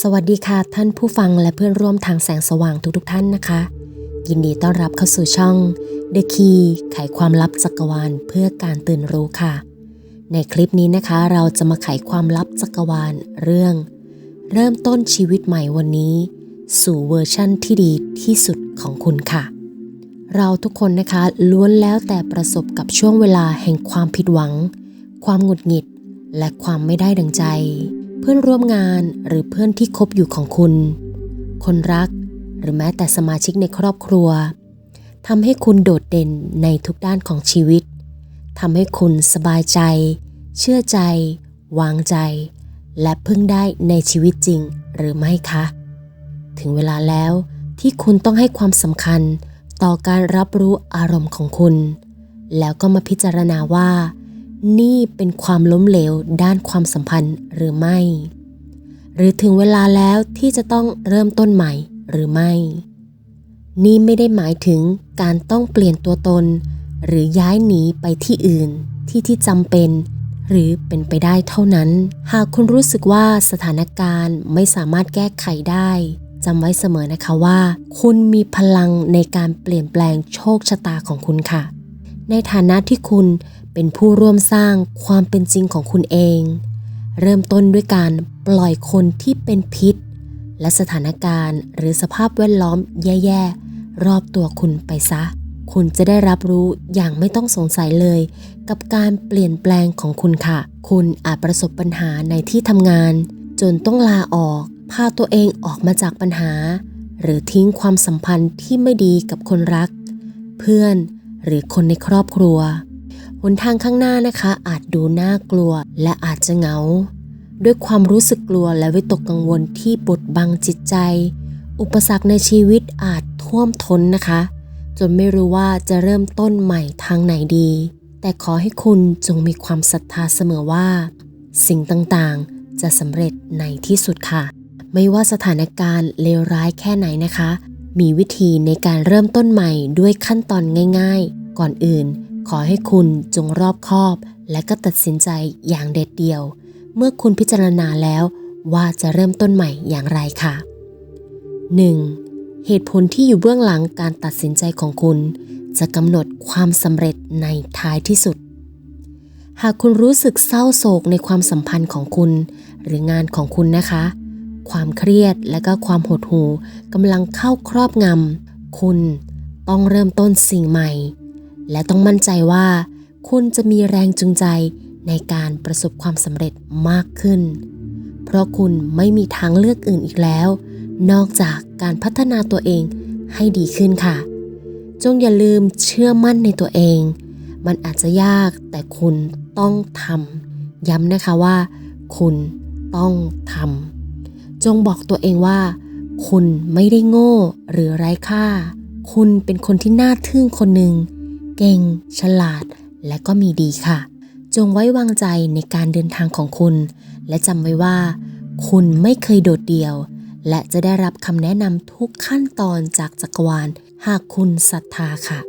สวัสดีค่ะท่านผู้ฟังและเพื่อนร่วมทางแสงสว่างทุกๆทท่านนะคะ ยินดีต้อนรับเข้าสู่ช่อง The Key ไขความลับจักรวาลเพื่อการตื่นรู้ค่ะ ในคลิปนี้นะคะ เราจะมาไขความลับจักรวาลเรื่อง เริ่มต้นชีวิตใหม่วันนี้ สู่เวอร์ชั่นที่ดีที่สุดของคุณค่ะ เราทุกคนนะคะล้วนแล้วแต่ประสบกับช่วงเวลาแห่งความผิดหวัง ความหงุดหงิด และความไม่ได้ดังใจ เพื่อนร่วมงานหรือเพื่อนที่คบอยู่ของคุณ คนรักหรือแม้แต่สมาชิกในครอบครัวทำให้คุณโดดเด่นในทุกด้านของชีวิตทำให้คุณสบายใจ เชื่อใจ วางใจ และพึ่งได้ในชีวิตจริงหรือไม่คะ ถึงเวลาแล้วที่คุณต้องให้ความสำคัญต่อการรับรู้อารมณ์ของคุณ แล้วก็มาพิจารณาว่า นี่เป็นความล้มเหลวด้านความสัมพันธ์หรือไม่ หรือถึงเวลาแล้วที่จะต้องเริ่มต้นใหม่หรือไม่ นี่ไม่ได้หมายถึงการต้องเปลี่ยนตัวตน หรือย้ายหนีไปที่อื่นที่ที่จำเป็น หรือเป็นไปได้เท่านั้น หากคุณรู้สึกว่าสถานการณ์ไม่สามารถแก้ไขได้จำไว้เสมอนะคะว่า คุณมีพลังในการเปลี่ยนแปลงโชคชะตาของคุณค่ะ ในฐานะที่คุณ เป็นผู้ร่วมสร้างความเป็นจริงของคุณเอง เริ่มต้นด้วยการปล่อยคนที่เป็นพิษ และสถานการณ์หรือสภาพแวดล้อมแย่ๆ รอบตัวคุณไปซะ คุณจะได้รับรู้อย่างไม่ต้องสงสัยเลย กับการเปลี่ยนแปลงของคุณค่ะ คุณอาจประสบปัญหาในที่ทำงาน จนต้องลาออก พาตัวเองออกมาจากปัญหา หรือทิ้งความสัมพันธ์ที่ไม่ดีกับคนรัก เพื่อนหรือคนในครอบครัว หนทางข้างหน้านะคะอาจดูน่ากลัวและอาจจะเหงา ด้วยความรู้สึกกลัวและวิตกกังวลที่บดบังจิตใจ อุปสรรคในชีวิตอาจท่วมท้นนะคะ จนไม่รู้ว่าจะเริ่มต้นใหม่ทางไหนดี แต่ขอให้คุณจงมีความศรัทธาเสมอว่า สิ่งต่างๆ จะสำเร็จในที่สุดค่ะ ไม่ว่าสถานการณ์เลวร้ายแค่ไหนนะคะ มีวิธีในการเริ่มต้นใหม่ด้วยขั้นตอนง่าย ๆ ก่อนอื่น ขอให้คุณจงรอบคอบและก็ตัดสินใจอย่างเด็ดเดี่ยว เมื่อคุณพิจารณาแล้วว่าจะเริ่มต้นใหม่อย่างไรค่ะ 1. เหตุผลที่อยู่เบื้องหลังการตัดสินใจของคุณ จะกำหนดความสำเร็จในท้ายที่สุด หากคุณรู้สึกเศร้าโศกในความสัมพันธ์ของคุณ หรืองานของคุณนะคะ ความเครียดและก็ความหดหู่กำลังเข้าครอบงำคุณต้องเริ่มต้นสิ่งใหม่ และต้องมั่นใจว่า คุณจะมีแรงจูงใจในการประสบความสำเร็จมากขึ้น เพราะคุณไม่มีทางเลือกอื่นอีกแล้ว นอกจากการพัฒนาตัวเองให้ดีขึ้นค่ะ จงอย่าลืมเชื่อมั่นในตัวเอง มันอาจจะยากแต่คุณต้องทำย้ำนะคะว่า คุณต้องทำจงบอกตัวเองว่า คุณไม่ได้โง่หรือไร้ค่า คุณเป็นคนที่น่าทึ่งคนหนึ่ง เก่ง ฉลาด และก็มีดีค่ะ จงไว้วางใจในการเดินทางของคุณ และจำไว้ว่า คุณไม่เคยโดดเดี่ยว และจะได้รับคำแนะนำทุกขั้นตอนจากจักรวาล หากคุณศรัทธาค่ะ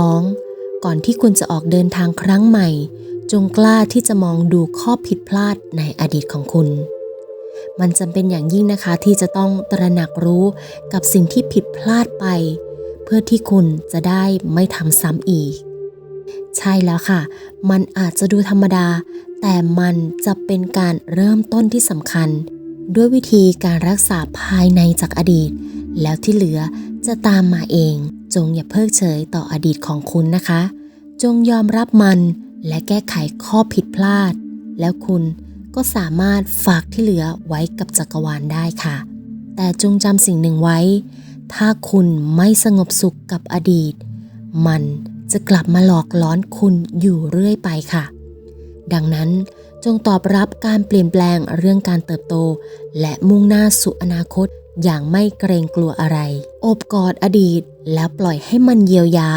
2. ก่อนที่คุณจะออกเดินทางครั้งใหม่ จงกล้าที่จะมองดูข้อผิดพลาดในอดีตของคุณมันจำเป็นอย่างยิ่งนะคะที่จะต้องตระหนักรู้กับสิ่งที่ผิดพลาดไป พื่อที่คุณจะได้ไม่ทำซ้ำอีก ใช่แล้วค่ะ มันอาจจะดูธรรมดา แต่มันจะเป็นการเริ่มต้นที่สำคัญ ด้วยวิธีการรักษาภายในจากอดีต แล้วที่เหลือจะตามมาเอง จงอย่าเพิกเฉยต่ออดีตของคุณนะคะ จงยอมรับมันและแก้ไขข้อผิดพลาด แล้วคุณก็สามารถฝากที่เหลือไว้กับจักรวาลได้ค่ะ แต่จงจำสิ่งหนึ่งไว้ ถ้าคุณไม่สงบสุขกับอดีต มันจะกลับมาหลอกล้อนคุณอยู่เรื่อยไปค่ะ ดังนั้นจงตอบรับการเปลี่ยนแปลงเรื่องการเติบโต และมุ่งหน้าสู่อนาคตอย่างไม่เกรงกลัวอะไร อบกอดอดีตแล้วปล่อยให้มันเยียวยา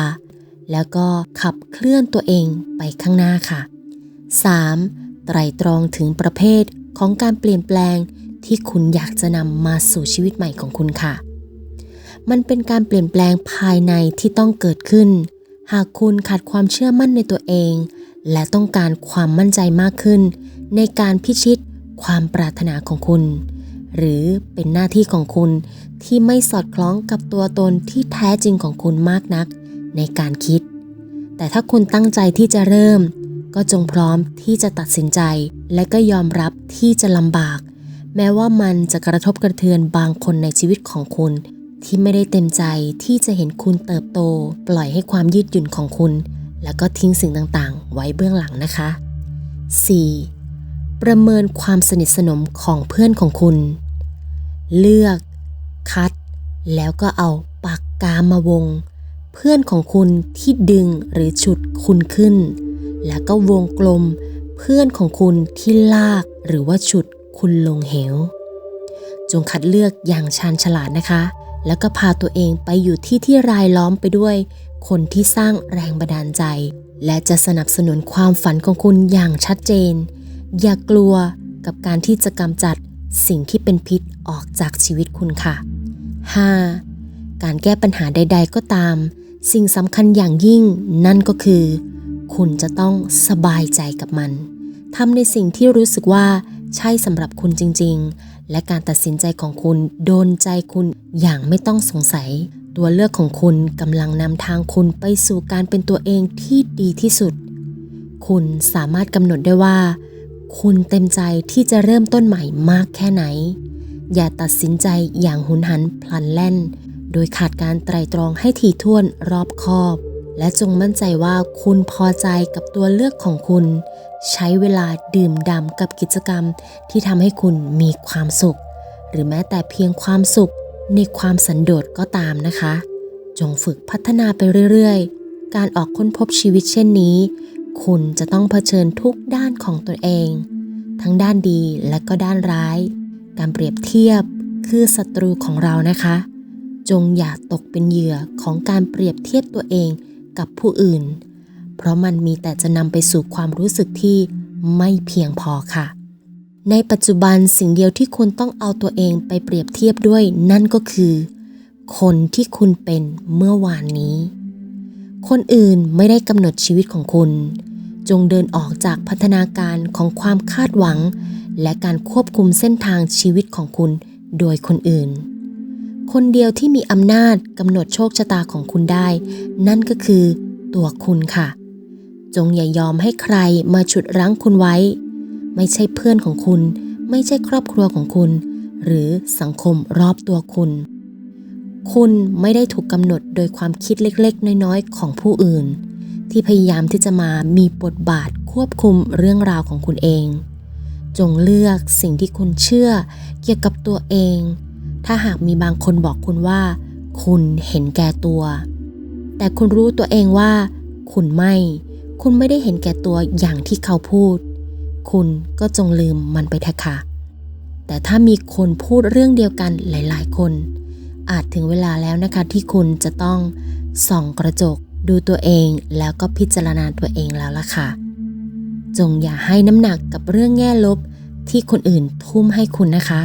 แล้วก็ขับเคลื่อนตัวเองไปข้างหน้าค่ะ 3. ไตรตรองถึงประเภทของการเปลี่ยนแปลงที่คุณอยากจะนำมาสู่ชีวิตใหม่ของคุณค่ะ มันเป็นการเปลี่ยนแปลงภายในที่ต้องเกิดขึ้น หากคุณขาดความเชื่อมั่นในตัวเอง และต้องการความมั่นใจมากขึ้น ในการพิชิตความปรารถนาของคุณ หรือเป็นหน้าที่ของคุณที่ไม่สอดคล้องกับตัวตนที่แท้จริงของคุณมากนัก ในการคิด แต่ถ้าคุณตั้งใจที่จะเริ่ม ก็จงพร้อมที่จะตัดสินใจ และก็ยอมรับที่จะลำบาก แม้ว่ามันจะกระทบกระเทือนบางคนในชีวิตของคุณ ที่ไม่ได้เต็มใจที่จะเห็นคุณเติบโต ปล่อยให้ความยืดหยุ่นของคุณ แล้วก็ทิ้งสิ่งต่างๆ ไว้เบื้องหลังนะคะ 4. ประเมินความสนิทสนมของเพื่อนของคุณ เลือก คัด แล้วก็เอาปากกามาวง เพื่อนของคุณที่ดึงหรือฉุดคุณขึ้น แล้วก็วงกลม เพื่อนของคุณที่ลากหรือว่าฉุดคุณลงเหว จงคัดเลือกอย่างชาญฉลาดนะคะ แล้วก็พาตัวเองไปอยู่ที่ที่รายล้อมไปด้วย คนที่สร้างแรงบันดาลใจ และจะสนับสนุนความฝันของคุณอย่างชัดเจน อย่ากลัวกับการที่จะกำจัดสิ่งที่เป็นพิษออกจากชีวิตคุณค่ะ 5. การแก้ปัญหาใด ๆ ก็ตาม สิ่งสำคัญอย่างยิ่งนั่นก็คือ คุณจะต้องสบายใจกับมันทำในสิ่งที่รู้สึกว่าใช่สำหรับคุณจริง ๆ และการตัดสินใจของคุณโดนใจคุณอย่างไม่ต้องสงสัย ตัวเลือกของคุณกำลังนำทางคุณไปสู่การเป็นตัวเองที่ดีที่สุด คุณสามารถกำหนดได้ว่า คุณเต็มใจที่จะเริ่มต้นใหม่มากแค่ไหน อย่าตัดสินใจอย่างหุนหันพลันแล่น โดยขาดการไตรตรองให้ถี่ถ้วนรอบคอบ และจงมั่นใจว่าคุณพอใจกับตัวเลือกของคุณ ใช้เวลาดื่มด่ำกับกิจกรรมที่ทำให้คุณมีความสุข หรือแม้แต่เพียงความสุขในความสันโดษก็ตามนะคะ จงฝึกพัฒนาไปเรื่อยๆ การออกค้นพบชีวิตเช่นนี้ คุณจะต้องเผชิญทุกด้านของตนเอง ทั้งด้านดีและก็ด้านร้าย การเปรียบเทียบคือศัตรูของเรานะคะ จงอย่าตกเป็นเหยื่อของการเปรียบเทียบตัวเอง กับผู้อื่น เพราะมันมีแต่จะนำไปสู่ความรู้สึกที่ไม่เพียงพอค่ะ ในปัจจุบันสิ่งเดียวที่คุณต้องเอาตัวเองไปเปรียบเทียบด้วยนั่นก็คือ คนที่คุณเป็นเมื่อวานนี้ คนอื่นไม่ได้กำหนดชีวิตของคุณ จงเดินออกจากพัฒนาการของความคาดหวัง และการควบคุมเส้นทางชีวิตของคุณโดยคนอื่น คนเดียวที่มีอำนาจกำหนดโชคชะตาของคุณได้ นั่นก็คือตัวคุณค่ะ จงอย่ายอมให้ใครมาฉุดรั้งคุณไว้ ไม่ใช่เพื่อนของคุณ ไม่ใช่ครอบครัวของคุณ หรือสังคมรอบตัวคุณ คุณไม่ได้ถูกกำหนดโดยความคิดเล็กๆ น้อยๆ ของผู้อื่น ที่พยายามที่จะมามีบทบาทควบคุมเรื่องราวของคุณเอง จงเลือกสิ่งที่คุณเชื่อเกี่ยวกับตัวเอง ถ้าหากมีบางคนบอกคุณว่า คุณเห็นแก่ตัว แต่คุณรู้ตัวเองว่า คุณไม่ คุณไม่ได้เห็นแก่ตัวอย่างที่เขาพูด คุณก็จงลืมมันไปเถอะค่ะ แต่ถ้ามีคนพูดเรื่องเดียวกันหลาย ๆ คน อาจถึงเวลาแล้วนะคะที่คุณจะต้องส่องกระจกดูตัวเองแล้วก็พิจารณาตัวเองแล้วล่ะค่ะ จงอย่าให้น้ำหนักกับเรื่องแง่ลบที่คนอื่นทุ่มให้คุณนะคะ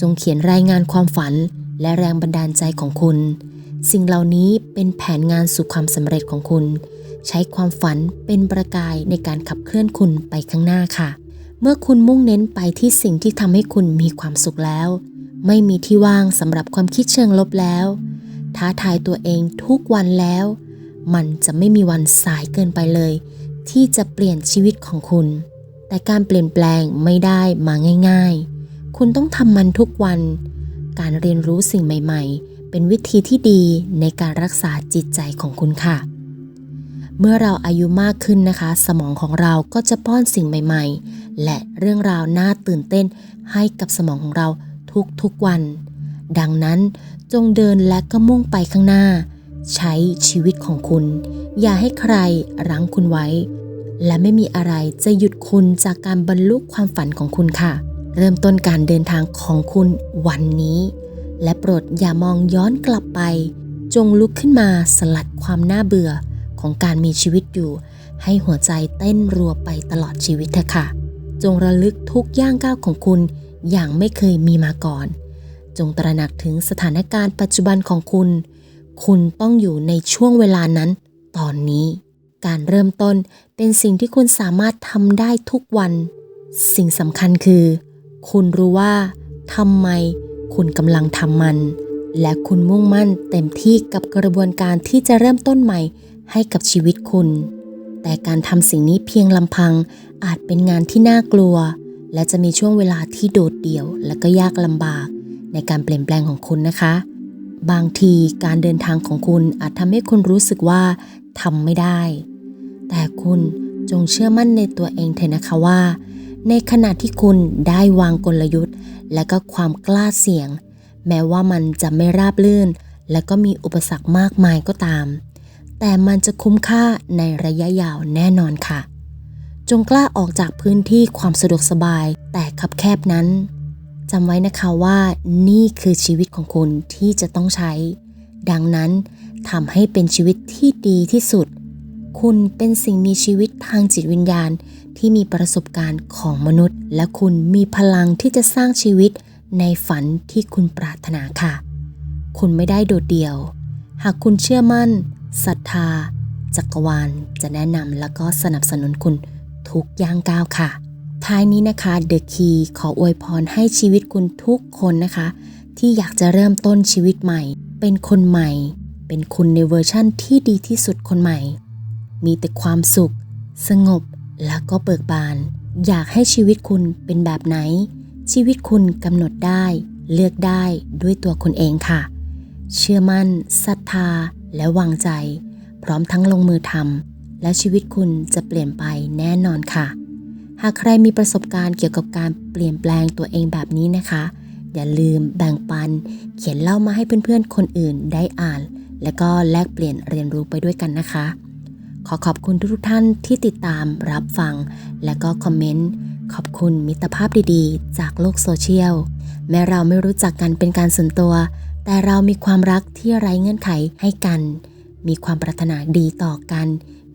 จงเขียนรายงานความฝันและแรงบันดาลใจของคุณ สิ่งเหล่านี้เป็นแผนงานสู่ความสำเร็จของคุณ ใช้ความฝันเป็นประกายในการขับเคลื่อนคุณไปข้างหน้าค่ะ เมื่อคุณมุ่งเน้นไปที่สิ่งที่ทำให้คุณมีความสุขแล้ว ไม่มีที่ว่างสำหรับความคิดเชิงลบแล้ว ท้าทายตัวเองทุกวันแล้ว มันจะไม่มีวันสายเกินไปเลย ที่จะเปลี่ยนชีวิตของคุณ แต่การเปลี่ยนแปลงไม่ได้มาง่าย ๆ คุณต้องทำมันทุกวัน การเรียนรู้สิ่งใหม่ๆ เป็นวิธีที่ดีในการรักษาจิตใจของคุณค่ะ เมื่อเราอายุมากขึ้นนะคะ สมองของเราก็จะป้อนสิ่งใหม่ ๆ และเรื่องราวน่าตื่นเต้นให้กับสมองของเราทุกๆวัน ดังนั้นจงเดินและก็มุ่งไปข้างหน้า ใช้ชีวิตของคุณ อย่าให้ใครรั้งคุณไว้ และไม่มีอะไรจะหยุดคุณจากการบรรลุความฝันของคุณค่ะ เริ่มต้นการเดินทางของคุณวันนี้ และโปรดอย่ามองย้อนกลับไป จงลุกขึ้นมาสลัดความน่าเบื่อของการมีชีวิตอยู่ ให้หัวใจเต้นรัวไปตลอดชีวิตเถอะค่ะ จงระลึกทุกย่างก้าวของคุณอย่างไม่เคยมีมาก่อน จงตระหนักถึงสถานการณ์ปัจจุบันของคุณ คุณต้องอยู่ในช่วงเวลานั้น ตอนนี้ การเริ่มต้นเป็นสิ่งที่คุณสามารถทำได้ทุกวัน สิ่งสำคัญคือ คุณรู้ว่าทำไมคุณกำลังทำมัน และคุณมุ่งมั่นเต็มที่กับกระบวนการที่จะเริ่มต้นใหม่ให้กับชีวิตคุณ แต่การทำสิ่งนี้เพียงลำพังอาจเป็นงานที่น่ากลัว และจะมีช่วงเวลาที่โดดเดี่ยว และก็ยากลำบาก ในการเปลี่ยนแปลงของคุณนะคะ บางทีการเดินทางของคุณอาจทำให้คุณรู้สึกว่าทำไม่ได้ แต่คุณจงเชื่อมั่นในตัวเองเถอะนะคะว่า ในขณะที่คุณได้วางกลยุทธ์ และก็ความกล้าเสี่ยง แม้ว่ามันจะไม่ราบลื่น และก็มีอุปสรรคมากมายก็ตาม แต่มันจะคุ้มค่าในระยะยาวแน่นอนค่ะ จงกล้าออกจากพื้นที่ความสะดวกสบายแต่คับแคบนั้นจำไว้นะคะว่านี่คือชีวิตของคุณที่จะต้องใช้ ดังนั้นทำให้เป็นชีวิตที่ดีที่สุด คุณเป็นสิ่งมีชีวิตทางจิตวิญญาณที่มีประสบการณ์ของมนุษย์ และคุณมีพลังที่จะสร้างชีวิตในฝันที่คุณปรารถนาค่ะ คุณไม่ได้โดดเดี่ยว หากคุณเชื่อมั่นศรัทธา จักรวาล จะแนะนำและก็สนับสนุนคุณทุกย่างก้าวค่ะ ท้ายนี้นะคะเดอะคีขออวยพรให้ชีวิตคุณทุกคนนะคะ ที่อยากจะเริ่มต้นชีวิตใหม่ เป็นคนใหม่ เป็นคุณในเวอร์ชั่นที่ดีที่สุดคนใหม่ มีแต่ความสุข สงบแล้วก็เบิกบาน อยากให้ชีวิตคุณเป็นแบบไหน ชีวิตคุณกำหนดได้ เลือกได้ด้วยตัวคุณเองค่ะ เชื่อมั่นศรัทธาและวางใจ พร้อมทั้งลงมือทำและชีวิตคุณจะเปลี่ยนไปแน่นอนค่ะ หากใครมีประสบการณ์เกี่ยวกับการเปลี่ยนแปลงตัวเองแบบนี้นะคะ อย่าลืมแบ่งปัน เขียนเล่ามาให้เพื่อนๆคนอื่นได้อ่าน และก็แลกเปลี่ยนเรียนรู้ไปด้วยกันนะคะ ขอขอบคุณทุกท่านที่ติดตามรับฟัง และก็คอมเมนต์ ขอบคุณมิตรภาพดีๆ จากโลกโซเชียล แม้เราไม่รู้จักกันเป็นการส่วนตัว แต่เรามีความรักที่ไร้เงื่อนไขให้กัน มีความปรารถนาดีต่อกัน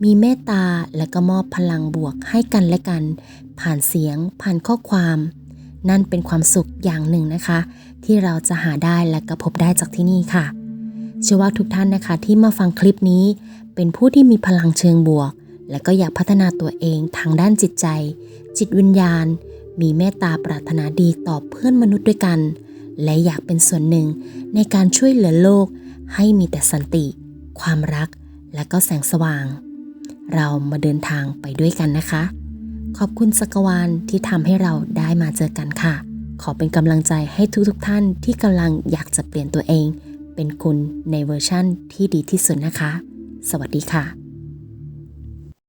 มีเมตตาและก็มอบพลังบวกให้กันและกัน ผ่านเสียง ผ่านข้อความ นั่นเป็นความสุขอย่างหนึ่งนะคะ ที่เราจะหาได้และก็พบได้จากที่นี่ค่ะ เชื่อว่าทุกท่านนะคะที่มาฟังคลิปนี้ เป็นผู้ที่มีพลังเชิงบวก และก็อยากพัฒนาตัวเองทางด้านจิตใจ จิตวิญญาณ มีเมตตาปรารถนาดีต่อเพื่อนมนุษย์ด้วยกัน และอยากเป็นส่วนหนึ่งในการช่วยเหลือโลก ให้มีแต่สันติ ความรัก และก็แสงสว่าง เรามาเดินทางไปด้วยกันนะคะ ขอบคุณสักวานที่ทำให้เราได้มาเจอกันค่ะ ขอเป็นกำลังใจให้ทุกๆทท่านที่กำลังอยากจะเปลี่ยนตัวเอง เป็นคุณในเวอร์ชั่นที่ดีที่สุดนะคะ สวัสดีค่ะ